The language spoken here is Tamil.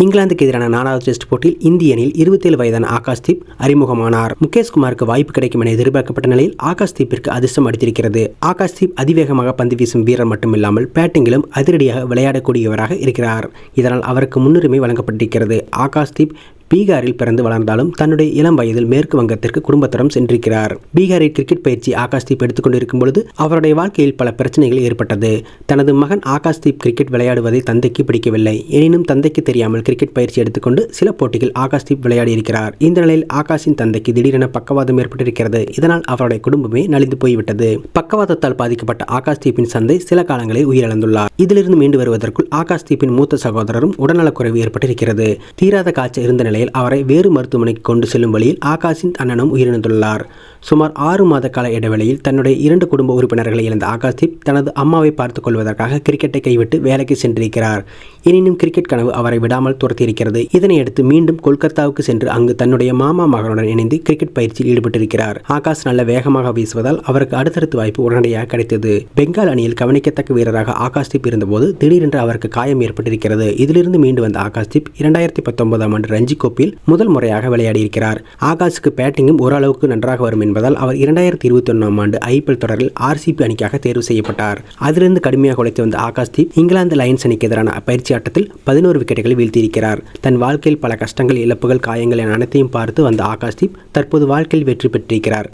இங்கிலாந்துக்கு எதிரான நாலாவது டெஸ்ட் போட்டியில் இந்திய அணியில் இருபத்தேழு வயதான ஆகாஷ்தீப் அறிமுகமானார். முகேஷ் குமாருக்கு வாய்ப்பு கிடைக்கும் என எதிர்பார்க்கப்பட்ட நிலையில் ஆகாஷ்தீப்பிற்கு அதிர்ஷ்டம் அடித்திருக்கிறது ஆகாஷ்தீப் அதிவேகமாக பந்து வீசும் வீரர் மட்டுமில்லாமல் பேட்டிங்கிலும் அதிரடியாக விளையாடக்கூடியவராக இருக்கிறார். இதனால் அவருக்கு முன்னுரிமை வழங்கப்பட்டிருக்கிறது. ஆகாஷ்தீப் பீகாரில் பிறந்து வளர்ந்தாலும் தன்னுடைய இளம் வயதில் மேற்கு வங்கத்திற்கு குடும்பத்துடன் சென்றிருக்கிறார். பீகாரில் கிரிக்கெட் பயிற்சி ஆகாஷ்தீப் எடுத்துக்கொண்டிருக்கும் பொழுது அவருடைய வாழ்க்கையில் பல பிரச்சனைகள் ஏற்பட்டது. தனது மகன் ஆகாஷ்தீப் கிரிக்கெட் விளையாடுவதை தந்தைக்கு பிடிக்கவில்லை. எனினும் தந்தைக்கு தெரியாமல் கிரிக்கெட் பயிற்சி எடுத்துக்கொண்டு சில போட்டிகள் ஆகாஷ்தீப் விளையாடியிருக்கிறார் இந்த நிலையில் ஆகாஷின் தந்தைக்கு திடீரென பக்கவாதம் ஏற்பட்டிருக்கிறது. இதனால் அவருடைய குடும்பமே நலிந்து போய்விட்டது. பக்கவாதத்தால் பாதிக்கப்பட்ட ஆகாஷ்தீப்பின் சந்தை சில காலங்களில் உயிரிழந்துள்ளார். இதிலிருந்து மீண்டு வருவதற்குள் ஆகாஷ்தீப்பின் மூத்த சகோதரரும் உடல்நலக்குறைவு ஏற்பட்டிருக்கிறது. தீராத காய்ச்சல் இருந்த நிலையில் அவரை வேறு மருத்துவமனைக்கு கொண்டு செல்லும் வழியில் ஆகாஷின் அண்ணனும் உயிரிழந்துள்ளார். சுமார் ஆறு மாத கால இடைவெளியில் தன்னுடைய இரண்டு குடும்ப உறுப்பினர்களை இழந்த ஆகாஷ்தீப் தனது அம்மாவை பார்த்துக் கொள்வதற்காக கிரிக்கெட்டை கைவிட்டு வேலைக்கு சென்றிருக்கிறார். எனினும் கிரிக்கெட் கனவு அவரை விடாமல் துரத்தியிருக்கிறது. இதனையடுத்து மீண்டும் கொல்கத்தாவுக்கு சென்று அங்கு தன்னுடைய மாமா மகனுடன் இணைந்து கிரிக்கெட் பயிற்சியில் ஈடுபட்டிருக்கிறார். ஆகாஷ் நல்ல வேகமாக வீசுவதால் அவருக்கு அடுத்தடுத்து வாய்ப்பு உடனடியாக கிடைத்தது. பெங்கால் அணியில் கவனிக்கத்தக்க வீரராக ஆகாஷ்தீப் இருந்தபோது திடீரென்று அவருக்கு காயம் ஏற்பட்டிருக்கிறது. இதிலிருந்து மீண்டு வந்த ஆகாஷ்தீப் இரண்டாயிரத்தி பத்தொன்பதாம் ஆண்டு ரஞ்சி கோப்பில் முதல் முறையாக விளையாடியிருக்கிறார். ஆகாஷுக்கு பேட்டிங்கும் ஓரளவுக்கு நன்றாக வரும் என்பதால் அவர் இரண்டாயிரத்தி இருபத்தி ஒன்றாம் ஆண்டு ஐபிஎல் தொடரில் ஆர்சிபி அணிக்காக தேர்வு செய்யப்பட்டார். அதிலிருந்து கடுமையாக உழைத்து வந்த ஆகாஷ்தீப் இங்கிலாந்து லயன்ஸ் அணிக்கு எதிரான பயிற்சி ஆட்டத்தில் பதினோரு விக்கெட்டுகளை வீழ்த்தியிருக்கிறார். தன் வாழ்க்கையில் பல கஷ்டங்கள் இழப்புகள் காயங்கள் என அனைத்தையும் பார்த்து வந்த ஆகாஷ்தீப் தற்போது வாழ்க்கையில் வெற்றி பெற்றிருக்கிறார்.